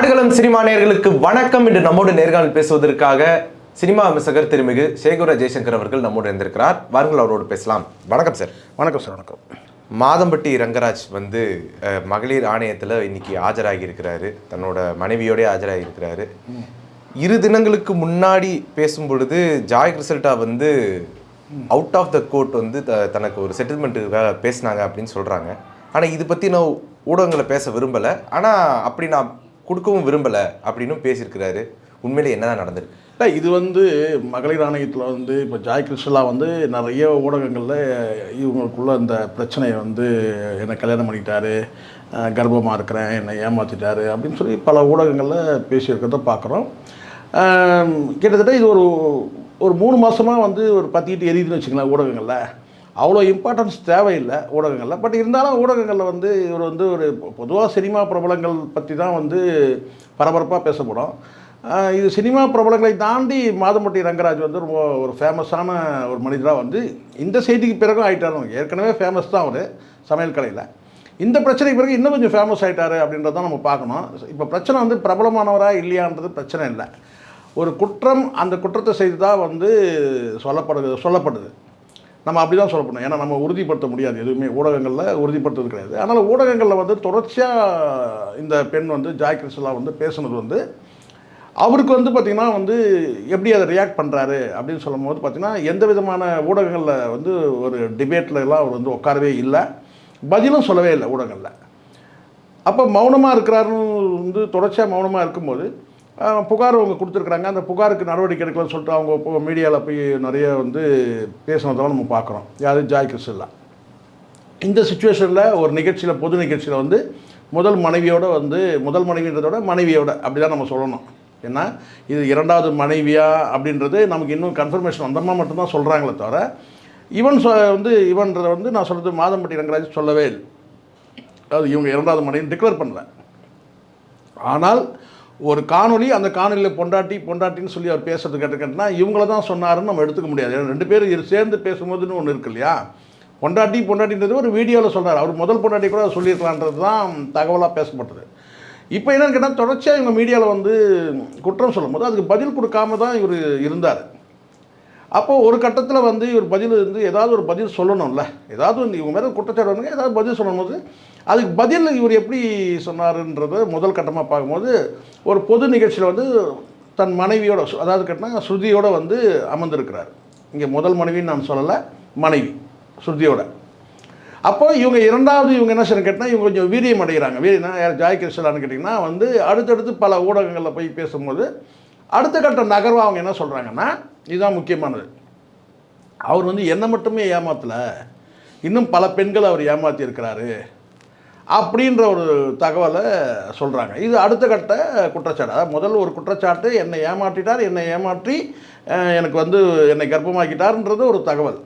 ஆடுகளம் cinema நேயர்களுக்கு வணக்கம். என்று நம்மோடு நேர்காணல் பேசுவதற்காக சினிமா விமர்சகர் திருமிகு சேகுர ஜெய்சங்கர் அவர்கள் நம்மோடு இருந்திருக்கிறார் வாருங்கள் அவரோடு பேசலாம். வணக்கம் சார். வணக்கம் சார். வணக்கம். மாதம்பட்டி ரங்கராஜ் வந்து மகளிர் ஆணையத்தில் இன்னைக்கு ஆஜராகி இருக்கிறாரு தன்னோட மனைவியோடய ஆஜராகி இருக்கிறாரு இரு தினங்களுக்கு முன்னாடி பேசும் பொழுது ஜாய் கிறிசல்டா வந்து அவுட் ஆஃப் த கோர்ட் வந்து த- தனக்கு ஒரு செட்டில்மெண்ட்டுக்காக பேசினாங்க அப்படின்னு சொல்கிறாங்க ஆனால் இது பற்றி நான் ஊடகங்களை பேச விரும்பலை. ஆனால் அப்படி நான் கொடுக்கவும் விரும்பலை அப்படின்னும் பேசியிருக்கிறாரு. உண்மையிலே என்னதான் நடந்திருக்கு? இல்லை இது வந்து மகளிர் ஆணையத்தில் வந்து இப்போ ஜாய் கிருஷ்ணலா வந்து நிறைய ஊடகங்களில் இவங்களுக்குள்ள அந்த பிரச்சனையை வந்து என்னை கல்யாணம் பண்ணிட்டாரு கர்ப்பமாக இருக்கிறேன் என்னை ஏமாற்றிட்டாரு அப்படின்னு சொல்லி பல ஊடகங்களில் பேசியிருக்கிறத பார்க்குறோம் கிட்டத்தட்ட இது ஒரு ஒரு மூணு மாதமாக வந்து ஒரு பத்திக்கிட்டு எரியுதுன்னு வச்சுக்கலாம் ஊடகங்களில். அவ்வளோ இம்பார்ட்டன்ஸ் தேவையில்லை ஊடகங்களில். பட் இருந்தாலும் ஊடகங்களில் வந்து இவர் வந்து ஒரு பொதுவாக சினிமா பிரபலங்கள் பற்றி தான் வந்து பரபரப்பாக பேசப்படும். இது சினிமா பிரபலங்களை தாண்டி மாதம்பட்டி ரங்கராஜ் வந்து ரொம்ப ஒரு ஃபேமஸான ஒரு மனிதராக வந்து இந்த செய்திக்கு பிறகும் ஆகிட்டாரு ஏற்கனவே ஃபேமஸ் தான் அவர் சமையல் கலையில். இந்த பிரச்சனைக்கு பிறகு இன்னும் கொஞ்சம் ஃபேமஸ் ஆகிட்டாரு அப்படின்றத நம்ம பார்க்கணும். இப்போ பிரச்சனை வந்து பிரபலமானவராக இல்லையான்றது பிரச்சனை இல்லை. ஒரு குற்றம் அந்த குற்றத்தை செய்து தான் வந்து சொல்லப்படுது சொல்லப்படுது. நம்ம அப்படி தான் சொல்லப்படணும். ஏன்னா நம்ம உறுதிப்படுத்த முடியாது எதுவுமே. ஊடகங்களில் உறுதிப்படுத்துறது கிடையாது. அதனால் ஊடகங்களில் வந்து தொடர்ச்சியாக இந்த பெண் வந்து ஜாய் கிறிஸ்டலா வந்து பேசுனது வந்து அவருக்கு வந்து பார்த்திங்கன்னா வந்து எப்படி அதை ரியாக்ட் பண்ணுறாரு அப்படின்னு சொல்லும் போது பார்த்திங்கன்னா எந்த விதமான ஊடகங்களில் வந்து ஒரு டிபேட்லலாம் அவர் வந்து உட்காரவே இல்லை. பதிலும் சொல்லவே இல்லை ஊடகங்களில். அப்போ மௌனமாக இருக்கிறாருன்னு வந்து தொடர்ச்சியாக மௌனமாக இருக்கும்போது புகார் அவங்க கொடுத்துருக்குறாங்க. அந்த புகாருக்கு நடவடிக்கை எடுக்கலன்னு சொல்லிட்டு அவங்க இப்போ மீடியாவில் போய் நிறைய வந்து பேசினதெல்லாம் நம்ம பார்க்குறோம். யார்? ஜாய் கிருஷ்ணா இந்த சுச்சுவேஷனில் ஒரு நிகழ்ச்சியில் பொது நிகழ்ச்சியில் வந்து முதல் மனைவியோட வந்து முதல் மனைவின்றதோட மனைவியோட அப்படி தான் நம்ம சொல்லணும். ஏன்னா இது இரண்டாவது மனைவியா அப்படின்றது நமக்கு இன்னும் கன்ஃபர்மேஷன் வந்தமா மட்டும்தான் சொல்கிறாங்களே தவிர இவன் சொ வந்து இவன்றதை வந்து நான் சொல்கிறது மாதம்பட்டி ரங்கராஜ் சொல்லவே இல்லை. அது இவங்க இரண்டாவது மனைவின்னு டிக்ளேர் பண்ணல. ஆனால் ஒரு காணொலி அந்த காணொலியில் பொண்டாட்டி பொண்டாட்டின்னு சொல்லி அவர் பேசுறது கேட்டு கேட்டனா இவங்கள தான் சொன்னாருன்னு நம்ம எடுத்துக்க முடியாது. ஏன்னா ரெண்டு பேரும் சேர்ந்து பேசும்போதுன்னு ஒன்று இருக்கு இல்லையா? பொண்டாட்டி பொண்டாட்டின்றது ஒரு வீடியோவில் சொன்னார் அவர் முதல் பொண்டாட்டி கூட சொல்லியிருக்கலான்றது தான் தகவலாக பேசப்பட்டது. இப்போ என்னென்னு கேட்டால் தொடர்ச்சியாக இவங்க மீடியாவில் வந்து குற்றம் சொல்லும்போது அதுக்கு பதில் கொடுக்காம தான் இவர் இருந்தார். அப்போது ஒரு கட்டத்தில் வந்து இவர் பதில் வந்து ஏதாவது ஒரு பதில் சொல்லணும்ல. ஏதாவது வந்து இவங்க மேலே குற்றச்சாட்டு வந்து ஏதாவது பதில் சொல்லும்போது அதுக்கு பதில் இவர் எப்படி சொன்னாருன்றத முதல் கட்டமாக பார்க்கும்போது ஒரு பொது நிகழ்ச்சியில் வந்து தன் மனைவியோட அதாவது கேட்டால் ஸ்ருதியோட வந்து அமர்ந்திருக்கிறார். இங்கே முதல் மனைவின்னு நான் சொல்லலை மனைவி ஸ்ருதியோட. அப்போ இவங்க இரண்டாவது இவங்க என்ன செய்யணும் கேட்டால் இவங்க கொஞ்சம் வீரியம் அடைகிறாங்க. வீரியம் யார் ஜாய் கிருஷ்ணான்னு கேட்டிங்கன்னா வந்து அடுத்தடுத்து பல ஊடகங்களில் போய் பேசும்போது அடுத்த கட்ட நகர்வாக அவங்க என்ன சொல்கிறாங்கன்னா இதுதான் முக்கியமானது. அவர் வந்து என்னை மட்டுமே ஏமாத்தலை இன்னும் பல பெண்களை அவர் ஏமாற்றியிருக்கிறாரு அப்படின்ற ஒரு தகவலை சொல்கிறாங்க இது அடுத்த கட்ட குற்றச்சாட்டு. அதாவது முதல்ல ஒரு குற்றச்சாட்டு என்னை ஏமாற்றிட்டார் என்னை ஏமாற்றி எனக்கு வந்து என்னை கர்ப்பமாக்கிட்டார்ன்றது ஒரு தகவல்.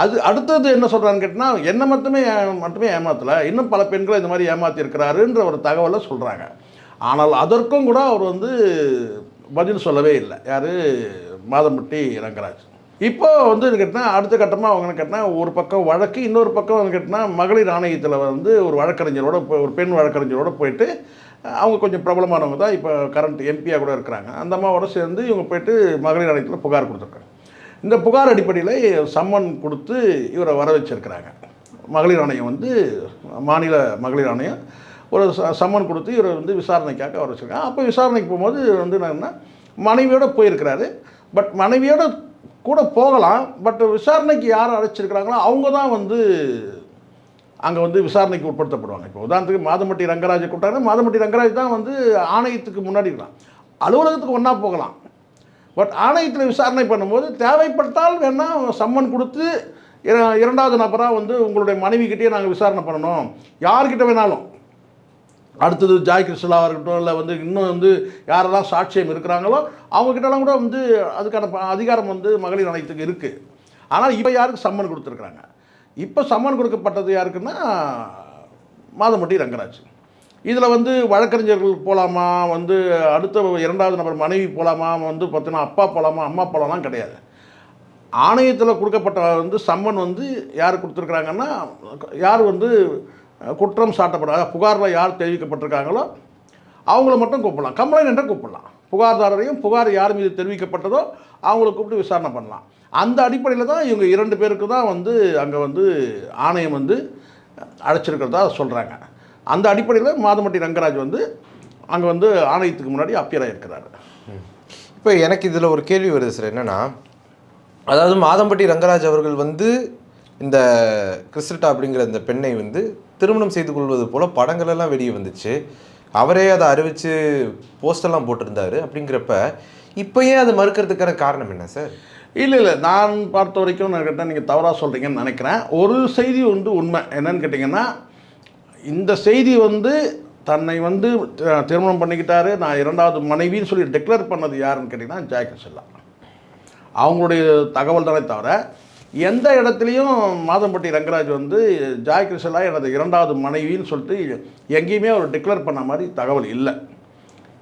அது அடுத்தது என்ன சொல்கிறான்னு கேட்டால் என்னை மட்டுமே மட்டுமே ஏமாற்றலை இன்னும் பல பெண்களை இந்த மாதிரி ஏமாற்றிருக்கிறாருன்ற ஒரு தகவலை சொல்கிறாங்க ஆனால் அதற்கும் கூட அவர் வந்து பதில் சொல்லவே இல்லை. யார்? மாதம்பட்டி ரங்கராஜ். இப்போ வந்து கேட்டால் அடுத்த கட்டமாக அவங்க கேட்டால் ஒரு பக்கம் வழக்கு இன்னொரு பக்கம் வந்து கேட்டால் மகளிர் ஆணையத்தில் வந்து ஒரு வழக்கறிஞரோட ஒரு பெண் வழக்கறிஞரோட போயிட்டு அவங்க கொஞ்சம் பிரபலமானவங்க தான். இப்போ கரண்ட் எம்பியாக கூட இருக்கிறாங்க. அந்த அம்மாவோட சேர்ந்து இவங்க போயிட்டு மகளிர் ஆணையத்தில் புகார் கொடுத்துருக்காங்க. இந்த புகார் அடிப்படையில் சம்மன் கொடுத்து இவரை வர வச்சிருக்கிறாங்க மகளிர் ஆணையம் வந்து மாநில மகளிர் ஆணையம் ஒரு ச- சம்மன் கொடுத்து இவரை வந்து விசாரணைக்காக அவர் வச்சிருக்காங்க. அப்போ விசாரணைக்கு போகும்போது வந்து என்னென்னா மனைவியோடு போயிருக்கிறாரு. பட் மனைவியோட கூட போகலாம். பட் விசாரணைக்கு யார் அழைச்சிருக்கிறாங்களோ அவங்க தான் வந்து அங்கே வந்து விசாரணைக்கு உட்படுத்தப்படுவாங்க. இப்போ உதாரணத்துக்கு மாதம்பட்டி ரங்கராஜை கூப்பிட்டாங்கன்னா மாதமட்டி ரங்கராஜ் தான் வந்து ஆணையத்துக்கு முன்னாடி இருக்கலாம். அலுவலகத்துக்கு ஒன்றா போகலாம். பட் ஆணையத்தில் விசாரணை பண்ணும்போது தேவைப்பட்டால் வேணால் சம்மன் கொடுத்து இர- இரண்டாவது நபராக வந்து உங்களுடைய மனைவிக்கிட்டே நாங்கள் விசாரணை பண்ணணும். யார்கிட்ட வேணாலும். அடுத்தது ஜாய் கிருஷ்ணலாவாக இருக்கட்டும் இல்லை வந்து இன்னும் வந்து யாரெல்லாம் சாட்சியம் இருக்கிறாங்களோ அவங்கக்கிட்டலாம் கூட வந்து அதுக்கான ப- அதிகாரம் வந்து மகளிர் ஆணையத்துக்கு இருக்குது ஆனால் இப்போ யாருக்கு சம்மன் கொடுத்துருக்குறாங்க? இப்போ சம்மன் கொடுக்கப்பட்டது யாருக்குன்னா மாதம்பட்டி ரங்கராஜ். இதில் வந்து வழக்கறிஞர்கள் போகலாமா வந்து அடுத்த இரண்டாவது நபர் மனைவி போகலாமா வந்து பார்த்தீங்கன்னா அப்பா போகலாமா அம்மா போகலாம்லாம் கிடையாது. ஆணையத்தில் கொடுக்கப்பட்ட வந்து சம்மன் வந்து யார் கொடுத்துருக்குறாங்கன்னா யார் வந்து குற்றம் சாட்டப்படாத புகாரில் யார் தெரிவிக்கப்பட்டிருக்காங்களோ அவங்கள மட்டும் கூப்பிடலாம். கம்ப்ளைண்ட் என்றால் கூப்பிடலாம். புகார்தாரரையும் புகார் யார் மீது தெரிவிக்கப்பட்டதோ அவங்கள கூப்பிட்டு விசாரணை பண்ணலாம். அந்த அடிப்படையில் தான் இவங்க இரண்டு பேருக்கு தான் வந்து அங்கே வந்து ஆணையம் வந்து அழைச்சிருக்கிறதா சொல்கிறாங்க அந்த அடிப்படையில் மாதமட்டி ரங்கராஜ் வந்து அங்கே வந்து ஆணையத்துக்கு முன்னாடி அப்பியராக ஆகிருக்கிறாரு இப்போ எனக்கு இதில் ஒரு கேள்வி வருது சார் என்னென்னா அதாவது மாதம்பட்டி ரங்கராஜ் அவர்கள் வந்து இந்த கிறிஸ்டா அப்படிங்கிற இந்த பெண்ணை வந்து திருமணம் செய்து கொள்வது போல படங்களெல்லாம் வெளியே வந்துச்சு. அவரே அதை அறிவித்து போஸ்டெல்லாம் போட்டிருந்தாரு. அப்படிங்கிறப்ப இப்போயே அதை மறுக்கிறதுக்கான காரணம் என்ன சார்? இல்லை இல்லை. நான் பார்த்த வரைக்கும் நான் கேட்டால் நீங்கள் தவறாக சொல்கிறீங்கன்னு நினைக்கிறேன். ஒரு செய்தி வந்து உண்மை. என்னன்னு கேட்டிங்கன்னா இந்த செய்தி வந்து தன்னை வந்து திருமணம் பண்ணிக்கிட்டாரு. நான் இரண்டாவது மனைவின்னு சொல்லி டிக்ளேர் பண்ணது யாருன்னு கேட்டிங்கன்னா ஜாய் கிருஷ்ணா அவங்களுடைய தகவல் தானே தவிர எந்த இடத்துலையும் மாதம்பட்டி ரங்கராஜ் வந்து ஜாய் கிருஷ்ணா எனது இரண்டாவது மனைவின்னு சொல்லிட்டு எங்கேயுமே அவர் டிக்ளேர் பண்ண மாதிரி தகவல் இல்லை.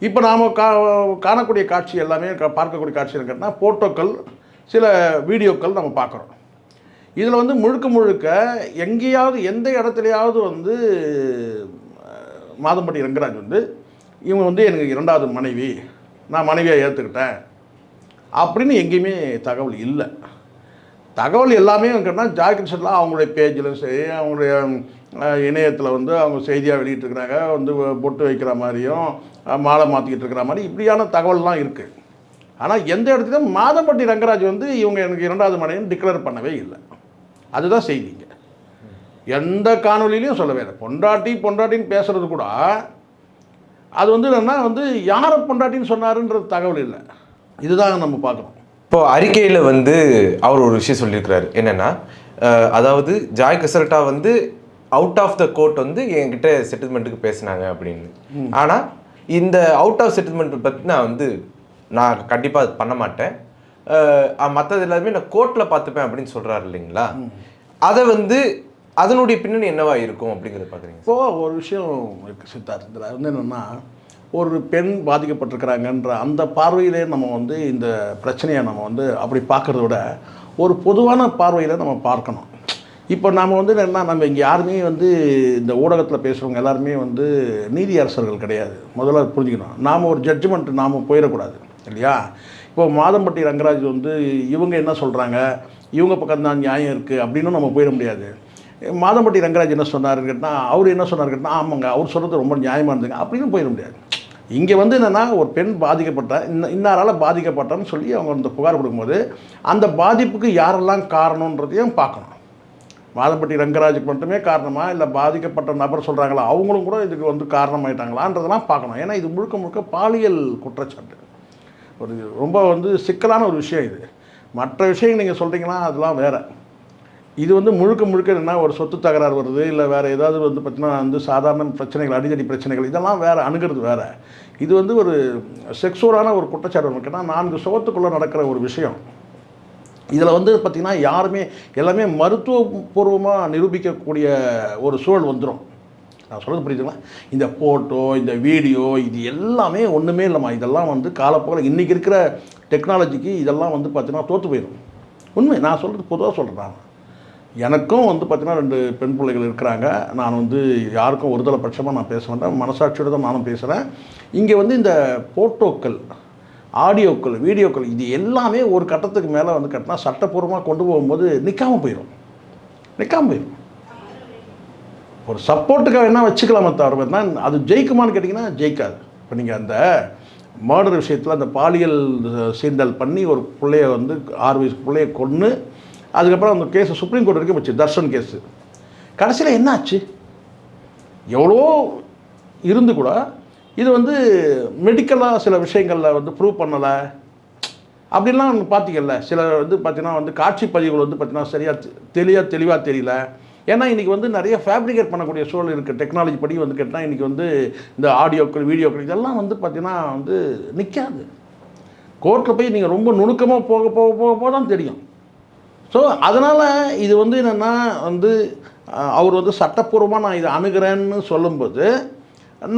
இப்போ நாம் கா காணக்கூடிய காட்சி எல்லாமே க- பார்க்கக்கூடிய காட்சி என்னன்னா ஃபோட்டோக்கள் சில வீடியோக்கள் நம்ம பார்க்குறோம். இதில் வந்து முழுக்க முழுக்க எங்கேயாவது எந்த இடத்துலையாவது வந்து மாதம்பட்டி ரங்கராஜ் வந்து இவங்க வந்து எனக்கு இரண்டாவது மனைவி நான் மனைவியாக ஏற்றுக்கிட்டேன் அப்படின்னு எங்கேயுமே தகவல் இல்லை. தகவல் எல்லாமே கேட்டால் ஜாக்கிரலாம் அவங்களுடைய பேஜிலும் சரி அவங்களுடைய இணையத்தில் வந்து அவங்க செய்தியாக வெளியிட்டிருக்கிறாங்க வந்து பொட்டு வைக்கிற மாதிரியும் மாலை மாற்றிக்கிட்டு இருக்கிற மாதிரி இப்படியான தகவல்லாம் இருக்குது ஆனால் எந்த இடத்துலையும் மாதம்பட்டி ரங்கராஜ் வந்து இவங்க எனக்கு இரண்டாவது மனைவின்னு டிக்ளேர் பண்ணவே இல்லை. அதுதான் செய்திங்க எந்த காணொலியிலையும் சொல்லவே இல்லை பொண்டாட்டி பொண்டாட்டின்னு பேசுறது கூட அது வந்து என்னன்னா வந்து யாரை பொண்டாட்டின்னு சொன்னாருன்றது தகவல் இல்லை. இதுதான் நம்ம பார்க்குறோம் இப்போ அறிக்கையில் வந்து அவர் ஒரு விஷயம் சொல்லியிருக்கிறாரு. என்னன்னா அதாவது ஜாய் கசல்ட்டா வந்து அவுட் ஆஃப் த கோர்ட் வந்து என்கிட்ட செட்டில்மெண்ட்டுக்கு பேசினாங்க அப்படின்னு. ஆனால் இந்த அவுட் ஆஃப் செட்டில்மெண்ட் பற்றி நான் வந்து நான் கண்டிப்பாக அது பண்ண மாட்டேன். மற்றது எல்லாருமே நான் கோர்ட்டில் பார்த்துப்பேன் அப்படின்னு சொல்கிறாரு இல்லைங்களா? அதை வந்து அதனுடைய பின்னணி என்னவா இருக்கும் அப்படிங்கிறத பார்க்குறீங்க இப்போ ஒரு விஷயம் இருக்குது சித்தார்த். இதில் வந்து என்னென்னா ஒரு பெண் பாதிக்கப்பட்டிருக்கிறாங்கன்ற அந்த பார்வையிலே நம்ம வந்து இந்த பிரச்சனையை நம்ம வந்து அப்படி பார்க்குறத விட ஒரு பொதுவான பார்வையில் நம்ம பார்க்கணும். இப்போ நாம் வந்து என்னென்னா நம்ம இங்கே யாருமே வந்து இந்த ஊடகத்தில் பேசுகிறவங்க எல்லாருமே வந்து நீதி அரசர்கள் கிடையாது. முதல்ல புரிஞ்சுக்கணும். நாம் ஒரு ஜட்ஜ்மெண்ட் நாம் போயிடக்கூடாது இல்லையா? இப்போ மாதம்பட்டி ரங்கராஜ் வந்து இவங்க என்ன சொல்கிறாங்க இவங்க பக்கம் தான் நியாயம் இருக்குது அப்படின்னு நம்ம போயிட முடியாது. மாதம்பட்டி ரங்கராஜ் என்ன சொன்னார் கேட்டால் அவர் என்ன சொன்னார் கேட்டால் ஆமாங்க அவர் சொல்கிறது ரொம்ப நியாயமாக இருந்துங்க அப்படின்னு போயிட முடியாது. இங்கே வந்து என்னென்னா ஒரு பெண் பாதிக்கப்பட்ட இன்ன இன்னாரால் பாதிக்கப்பட்டான்னு சொல்லி அவங்க அந்த புகார் கொடுக்கும்போது அந்த பாதிப்புக்கு யாரெல்லாம் காரணன்றதையும் பார்க்கணும். வாதப்பட்டி ரங்கராஜுக்கு மட்டுமே காரணமா இல்லை பாதிக்கப்பட்ட நபர் சொல்கிறாங்களா அவங்களும் கூட இதுக்கு வந்து காரணமாயிட்டாங்களான்றதெல்லாம் பார்க்கணும். ஏன்னா இது முழுக்க முழுக்க பாலியல் குற்றச்சாட்டு. ஒரு ரொம்ப வந்து சிக்கலான ஒரு விஷயம் இது. மற்ற விஷயங்கள் நீங்கள் சொல்கிறீங்கன்னா அதெல்லாம் வேறு. இது வந்து முழுக்க முழுக்க என்ன ஒரு சொத்து தகராறு வருது இல்லை வேறு ஏதாவது வந்து பார்த்தீங்கன்னா வந்து சாதாரண பிரச்சனைகள் அடிதடி பிரச்சனைகள் இதெல்லாம் வேறு அணுகிறது வேறு. இது வந்து ஒரு செக்ஸுவலான ஒரு குற்றச்சாட்டு இருக்குன்னா நான்கு சுகத்துக்குள்ளே நடக்கிற ஒரு விஷயம். இதில் வந்து பார்த்திங்கன்னா யாருமே எல்லாமே மருத்துவபூர்வமாக நிரூபிக்கக்கூடிய ஒரு சூழல் வந்துடும் நான் சொல்கிறது புரியுதுங்களா? இந்த ஃபோட்டோ இந்த வீடியோ இது எல்லாமே ஒன்றுமே இல்லைம்மா. இதெல்லாம் வந்து காலப்போக்கில் இன்றைக்கி இருக்கிற டெக்னாலஜிக்கு இதெல்லாம் வந்து பார்த்தீங்கன்னா தோற்று போயிடும் உண்மை. நான் சொல்கிறது பொதுவாக சொல்கிறேன் நான். எனக்கும் வந்து பார்த்திங்கன்னா ரெண்டு பெண் பிள்ளைகள் இருக்கிறாங்க. நான் வந்து யாருக்கும் ஒருதலை பட்சமாக நான் பேச மாட்டேன். மனசாட்சியோடு தான் நானும் பேசுகிறேன் இங்கே வந்து இந்த ஃபோட்டோக்கள் ஆடியோக்கள் வீடியோக்கள் இது எல்லாமே ஒரு கட்டத்துக்கு மேலே வந்து கட்டினா சட்டப்பூர்வமாக கொண்டு போகும்போது நிற்காம போயிடும் நிற்காம போயிடும் ஒரு சப்போர்ட்டுக்காக வேணால் வச்சுக்கலாமே தவிர தான் அது ஜெயிக்குமான்னு கேட்டிங்கன்னா ஜெயிக்காது. இப்போ நீங்கள் அந்த மர்டர் விஷயத்தில் அந்த பாலியல் சீண்டல் பண்ணி ஒரு பிள்ளைய வந்து ஆறு வயசு பிள்ளைய கொன்று அதுக்கப்புறம் அந்த கேஸை சுப்ரீம் கோர்ட் வரைக்கும் போச்சு தர்ஷன் கேஸு. கடைசியில் என்னாச்சு? எவ்வளோ இருந்து கூட இது வந்து மெடிக்கலாக சில விஷயங்களில் வந்து ப்ரூவ் பண்ணலை. அப்படின்லாம் பார்த்தீங்கல்ல சில வந்து பார்த்திங்கன்னா வந்து காட்சி பதிவுகள் வந்து பார்த்தீங்கன்னா சரியாக தெளிவாக தெளிவாக தெரியல. ஏன்னா இன்றைக்கி வந்து நிறைய ஃபேப்ரிகேட் பண்ணக்கூடிய சூழல் இருக்குது டெக்னாலஜி படி வந்து கேட்டால் இன்றைக்கி வந்து இந்த ஆடியோக்கள் வீடியோக்கள் இதெல்லாம் வந்து பார்த்திங்கன்னா வந்து நிற்காது கோர்ட்டில் போய் நீங்கள் ரொம்ப நுணுக்கமாக போக போக போக போக தான் தெரியும். ஸோ அதனால் இது வந்து என்னென்னா வந்து அவர் வந்து சட்டப்பூர்வமாக நான் இதை அணுகிறேன்னு சொல்லும்போது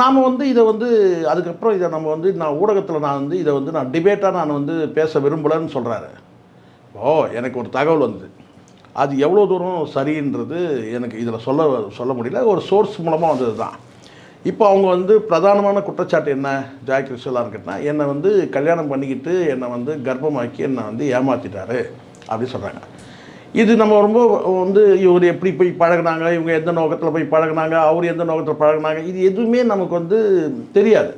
நாம் வந்து இதை வந்து அதுக்கப்புறம் இதை நம்ம வந்து நான் ஊடகத்தில் நான் வந்து இதை வந்து நான் டிபேட்டாக நான் வந்து பேச விரும்பலைன்னு சொல்கிறாரு ஓ எனக்கு ஒரு தகவல் வந்தது. அது எவ்வளோ தூரம் சரின்றது எனக்கு இதில் சொல்ல சொல்ல முடியல. ஒரு சோர்ஸ் மூலமாக வந்தது தான் இப்போ அவங்க வந்து பிரதானமான குற்றச்சாட்டு என்ன? ஜாய் கிறிஸ்டலான்னு கேட்டால் என்னை வந்து கல்யாணம் பண்ணிக்கிட்டு என்னை வந்து கர்ப்பமாக்கி என்னை வந்து ஏமாற்றிட்டாரு அப்படின்னு சொல்கிறாங்க இது நம்ம ரொம்ப வந்து இவர் எப்படி போய் பழகுனாங்க? இவங்க எந்த நோக்கத்தில் போய் பழகுனாங்க? அவர் எந்த நோக்கத்தில் பழகுனாங்க? இது எதுவுமே நமக்கு வந்து தெரியாது.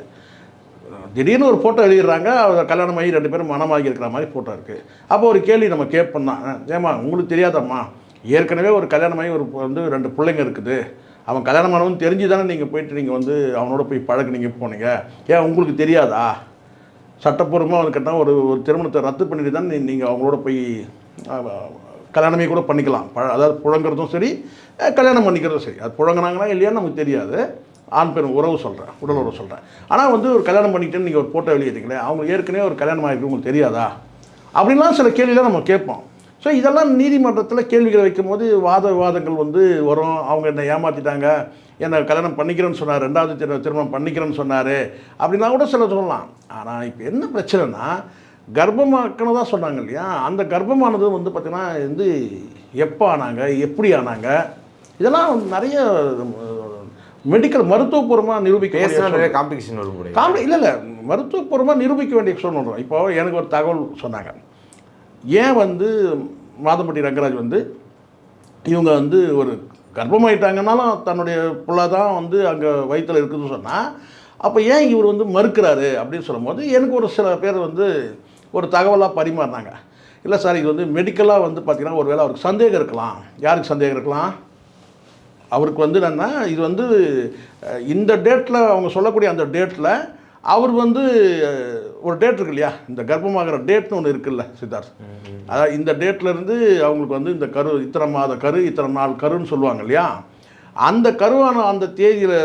திடீர்னு ஒரு ஃபோட்டோ எழுதிடுறாங்க. அவர் கல்யாணம் ஆகி ரெண்டு பேரும் மனமாகி இருக்கிற மாதிரி ஃபோட்டோ இருக்குது அப்போ ஒரு கேள்வி நம்ம கேட்போம் தான். ஏமா உங்களுக்கு தெரியாதம்மா? ஏற்கனவே ஒரு கல்யாணம் ஆகி ஒரு வந்து ரெண்டு பிள்ளைங்க இருக்குது. அவன் கல்யாணம் ஆனவன் தெரிஞ்சு தானே நீங்கள் போயிட்டு நீங்கள் வந்து அவனோட போய் பழகினீங்க போனீங்க. ஏன் உங்களுக்கு தெரியாதா? சட்டப்பூர்வமாக அவனுக்கிட்ட ஒரு ஒரு திருமணத்தை ரத்து பண்ணிட்டு தான் நீங்கள் அவங்களோட போய் கல்யாணமே கூட பண்ணிக்கலாம். ப அதாவது புழங்குறதும் சரி கல்யாணம் பண்ணிக்கிறதும் சரி. அது புழங்கினாங்களா இல்லையான்னு நமக்கு தெரியாது. ஆண் பெண் உறவு சொல்கிறேன் உடல் உறவு சொல்கிறேன் ஆனால் வந்து ஒரு கல்யாணம் பண்ணிக்கிட்டு நீங்கள் ஒரு ஃபோட்டோ வெளியிட்டீங்களே அவங்க ஏற்கனவே ஒரு கல்யாணம் ஆகிருக்கு உங்களுக்கு தெரியாதா? அப்படின்லாம் சில கேள்விலாம் நம்ம கேட்போம். ஸோ இதெல்லாம் நீதிமன்றத்தில் கேள்விகளை வைக்கும்போது வாத விவாதங்கள் வந்து வரும். அவங்க என்னை ஏமாற்றிட்டாங்க என்னை கல்யாணம் பண்ணிக்கிறேன்னு சொன்னார் ரெண்டாவது திரு திருமணம் பண்ணிக்கிறேன்னு சொன்னார் அப்படின்னா கூட சில சொல்லலாம். ஆனால் இப்போ என்ன பிரச்சனைனா கர்ப்பமாக்கணும் சொன்னாங்க இல்லையா? அந்த கர்ப்பமானது வந்து பார்த்திங்கன்னா வந்து எப்போ ஆனாங்க எப்படி ஆனாங்க? இதெல்லாம் நிறைய மெடிக்கல் மருத்துவபூர்வமாக நிரூபிக்க நிறைய காம்ப்ளிகேஷன் வரும் காமெடி இல்லை இல்லை. மருத்துவபூர்வமாக நிரூபிக்க வேண்டிய சொல்லணும் இப்போ எனக்கு ஒரு தகவல் சொன்னாங்க. ஏன் வந்து மாதம்பட்டி ரங்கராஜ் வந்து இவங்க வந்து ஒரு கர்ப்பமாயிட்டாங்கனாலும் தன்னுடைய புள்ள தான் வந்து அங்கே வயிற்றில் இருக்குதுன்னு சொன்னால் அப்போ ஏன் இவர் வந்து மறுக்கிறாரு அப்படின்னு சொல்லும்போது எனக்கு ஒரு சில பேர் வந்து ஒரு தகவலாக பரிமாறினாங்க. இல்லை சார் இது வந்து மெடிக்கலாக வந்து பார்த்திங்கன்னா ஒரு வேளை அவருக்கு சந்தேகம் இருக்கலாம். யாருக்கு சந்தேகம் இருக்கலாம்? அவருக்கு வந்து என்னன்னா இது வந்து இந்த டேட்டில் அவங்க சொல்லக்கூடிய அந்த டேட்டில் அவர் வந்து ஒரு டேட் இருக்கு இல்லையா இந்த கர்ப்பமாகிற டேட்னு ஒன்று இருக்குல்ல சித்தார்த். அதாவது இந்த டேட்ல இருந்து அவங்களுக்கு வந்து இந்த கரு இத்தனை மாத கரு இத்தனை நாள் கருன்னு சொல்லுவாங்க இல்லையா? அந்த கருவான அந்த தேதியில்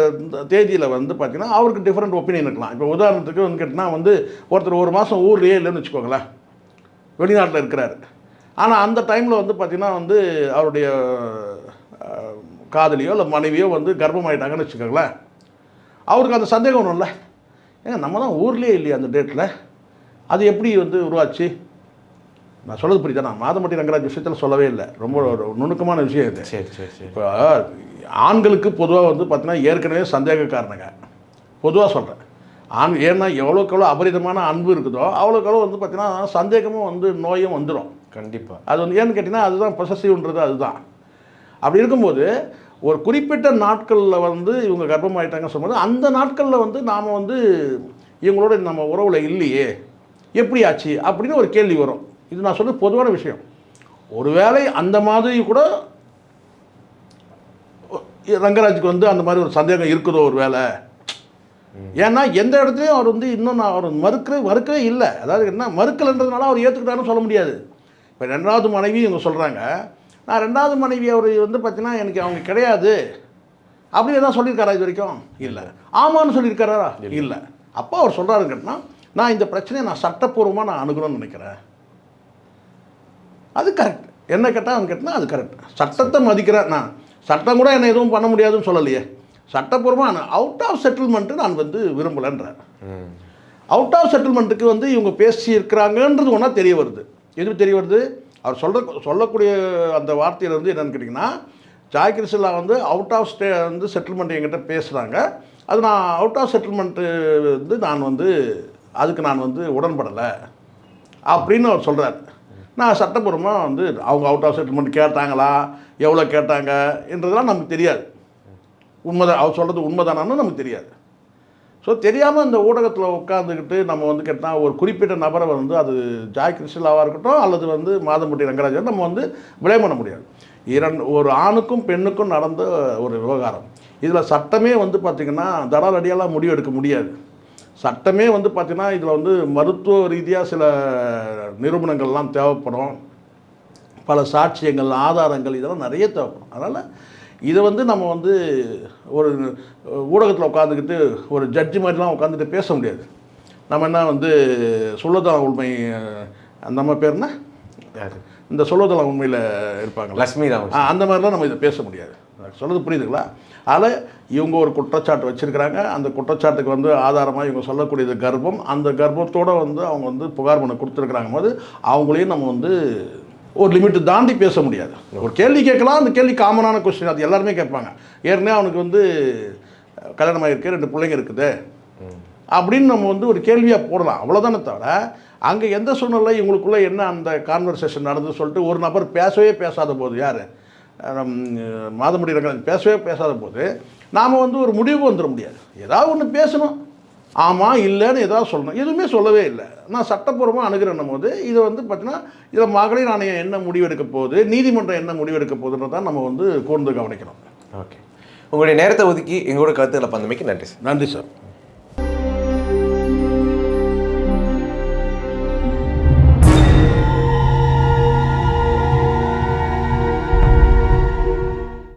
தேதியில் வந்து பார்த்தீங்கன்னா அவருக்கு டிஃப்ரெண்ட் ஒப்பீனியன் இருக்கலாம். இப்போ உதாரணத்துக்கு வந்து கேட்டிங்கன்னா வந்து ஒருத்தர் ஒரு மாதம் ஊர்லேயே இல்லைன்னு வச்சுக்கோங்களேன். வெளிநாட்டில் இருக்கிறாரு. ஆனால் அந்த டைமில் வந்து பார்த்திங்கன்னா வந்து அவருடைய காதலியோ இல்லை மனைவியோ வந்து கர்ப்பமாயிட்டாங்கன்னு வச்சுக்கோங்களேன். அவருக்கு அந்த சந்தேகம் ஒன்றும்ல ஏங்க நம்ம தான் ஊர்லேயே இல்லையே அந்த டேட்டில் அது எப்படி வந்து உருவாச்சு? நான் சொல்றது புரியுதா? நான் மாதம்பட்டி ரங்கராஜ் விஷயத்தில் சொல்லவே இல்லை. ரொம்ப ஒரு நுணுக்கமான விஷயம் இது. சரி சரி சரி. இப்போ ஆண்களுக்கு பொதுவாக வந்து பார்த்தீங்கன்னா ஏற்கனவே சந்தேகக்காரனுங்க. பொதுவாக சொல்கிறேன் ஆண் ஏன்னா எவ்வளோக்கு எவ்வளோ அபரிதமான அன்பு இருக்குதோ அவ்வளோக்கு எவ்வளோ வந்து பார்த்தீங்கன்னா சந்தேகமும் வந்து நோயும் வந்துடும் கண்டிப்பா. அது வந்து ஏன்னு கேட்டிங்கன்னா அதுதான் பொசசிவ்ன்றது அதுதான். அப்படி இருக்கும்போது ஒரு குறிப்பிட்ட நாட்களில் வந்து இவங்க கர்ப்பமாயிட்டாங்கன்னு சொல்லும்போது அந்த நாட்களில் வந்து நாம் வந்து இவங்களோட நம்ம உறவில் இல்லையே எப்படி ஆச்சு அப்படின்னு ஒரு கேள்வி வரும். இது நான் சொல்றது பொதுவான விஷயம். ஒருவேளை அந்த மாதிரி கூட ரங்கராஜுக்கு வந்து அந்த மாதிரி ஒரு சந்தேகம் இருக்குதோ ஒரு வேளை? ஏன்னா எந்த இடத்துலையும் அவர் வந்து இன்னும் நான் அவர் மறுக்கவே மறுக்கவே இல்லை. அதாவது என்ன? மறுக்கலைன்றதுனால அவர் ஏற்றுக்கிட்டாருன்னு சொல்ல முடியாது. இப்போ ரெண்டாவது மனைவி இவங்க சொல்கிறாங்க நான் ரெண்டாவது மனைவி அவர் வந்து பார்த்தீங்கன்னா எனக்கு அவங்க கிடையாது. அப்படி ஏதாவது சொல்லியிருக்காரா இது வரைக்கும்? இல்லை. ஆமான்னு சொல்லியிருக்காரா? இல்லை. அப்போ அவர் சொல்கிறாரு கேட்டினா நான் இந்த பிரச்சனையை நான் சட்டப்பூர்வமாக நான் அணுகணும்னு நினைக்கிறேன். அது கரெக்ட் என்ன கேட்டால் அவன் கேட்டால் அது கரெக்ட் சட்டத்தை மதிக்கிறேன் நான். சட்டம் கூட என்னை எதுவும் பண்ண முடியாதுன்னு சொல்லலையே. சட்டப்பூர்வமாக நான் அவுட் ஆஃப் செட்டில்மெண்ட்டு நான் வந்து விரும்பலைன்றேன். அவுட் ஆஃப் செட்டில்மெண்ட்டுக்கு வந்து இவங்க பேசி இருக்கிறாங்கன்றது ஒன்றா தெரிய வருது. எது தெரிய வருது? அவர் சொல்கிற சொல்லக்கூடிய அந்த வார்த்தையில் வந்து என்னென்னு கேட்டிங்கன்னா ஜாய் கிறிஸ்டலா வந்து அவுட் ஆஃப் ஸ்டே வந்து செட்டில்மெண்ட் என்கிட்ட பேசுகிறாங்க அது நான் அவுட் ஆஃப் செட்டில்மெண்ட்டு வந்து நான் வந்து அதுக்கு நான் வந்து உடன்படலை. அப்படின்னு அவர் சொல்கிறார் நான் சட்டப்பூர்வமாக வந்து அவங்க அவுட் ஆஃப் செட்டில்மெண்ட் கேட்டாங்களா? எவ்வளோ கேட்டாங்க? என்றதெல்லாம் நமக்கு தெரியாது. உண்மைதான் அவர் சொல்கிறது உண்மைதானான்னு நமக்கு தெரியாது. ஸோ தெரியாமல் இந்த ஊடகத்தில் உட்காந்துக்கிட்டு நம்ம வந்து கேட்டால் ஒரு குறிப்பிட்ட நபரை வந்து அது ஜாய் கிறிஸ்டலாவாக இருக்கட்டும் அல்லது வந்து மாதம்பட்டி ரங்கராஜன் நம்ம வந்து விலை பண்ண முடியாது. இரண்டு ஒரு ஆணுக்கும் பெண்ணுக்கும் நடந்த ஒரு விவகாரம். இதில் சட்டமே வந்து பார்த்திங்கன்னா தடாலடியெல்லாம் முடிவு எடுக்க முடியாது. சட்டமே வந்து பார்த்திங்கன்னா இதில் வந்து மருத்துவ ரீதியாக சில நிரூபணங்கள்லாம் தேவைப்படும். பல சாட்சியங்கள் ஆதாரங்கள் இதெல்லாம் நிறைய தேவைப்படும். அதனால் இதை வந்து நம்ம வந்து ஒரு ஊடகத்தில் உட்காந்துக்கிட்டு ஒரு ஜட்ஜி மாதிரிலாம் உட்காந்துட்டு பேச முடியாது. நம்ம என்ன வந்து சொல்லதான் உண்மை நம்ம பேர் என்ன? இந்த சொல்லதெல்லாம் உண்மையில் இருப்பாங்களா லட்சுமி ராமன் ஆ, அந்த மாதிரிலாம் நம்ம இதை பேச முடியாது. சொல்றது புரியுதுங்களா? அதில் இவங்க ஒரு குற்றச்சாட்டு வச்சுருக்கிறாங்க. அந்த குற்றச்சாட்டுக்கு வந்து ஆதாரமாக இவங்க சொல்லக்கூடியது கர்ப்பம். அந்த கர்ப்பத்தோடு வந்து அவங்க வந்து புகார் மனு கொடுத்துருக்குறாங்க. போது அவங்களையும் நம்ம வந்து ஒரு லிமிட்டு தாண்டி பேச முடியாது. ஒரு கேள்வி கேட்கலாம். அந்த கேள்வி காமனான கொஸ்டின் அது எல்லாருமே கேட்பாங்க. ஏற்கனவே அவனுக்கு வந்து கல்யாணம் ஆகிருக்கு ரெண்டு பிள்ளைங்க இருக்குது. அப்படின்னு நம்ம வந்து ஒரு கேள்வியாக போடலாம். அவ்வளோதானே தவிர அங்கே எந்த சூழ்நிலை இவங்களுக்குள்ளே என்ன அந்த கான்வர்சேஷன் நடந்து சொல்லிட்டு ஒரு நபர் பேசவே பேசாத போது யார்? மாதமுடி ரங்கராஜ் பேசவே பேசாத போது நாம் வந்து ஒரு முடிவு வந்துட முடியாது. ஏதாவது ஒன்று பேசணும். ஆமாம் இல்லைன்னு ஏதாவது சொல்லணும். எதுவுமே சொல்லவே இல்லை. நான் சட்டப்பூர்வமாக அணுகிறேன் போது இதை வந்து பார்த்தீங்கன்னா இதில் மகளிர் ஆணையம் என்ன முடிவெடுக்க போகுது நீதிமன்றம் என்ன முடிவெடுக்க போகுதுன்றதான் நம்ம வந்து கூர்ந்து கவனிக்கணும். ஓகே. உங்களுடைய நேரத்தை ஒதுக்கி எங்களோட கருத்துக்களை பந்தமைக்கு நன்றி சார். நன்றி சார்.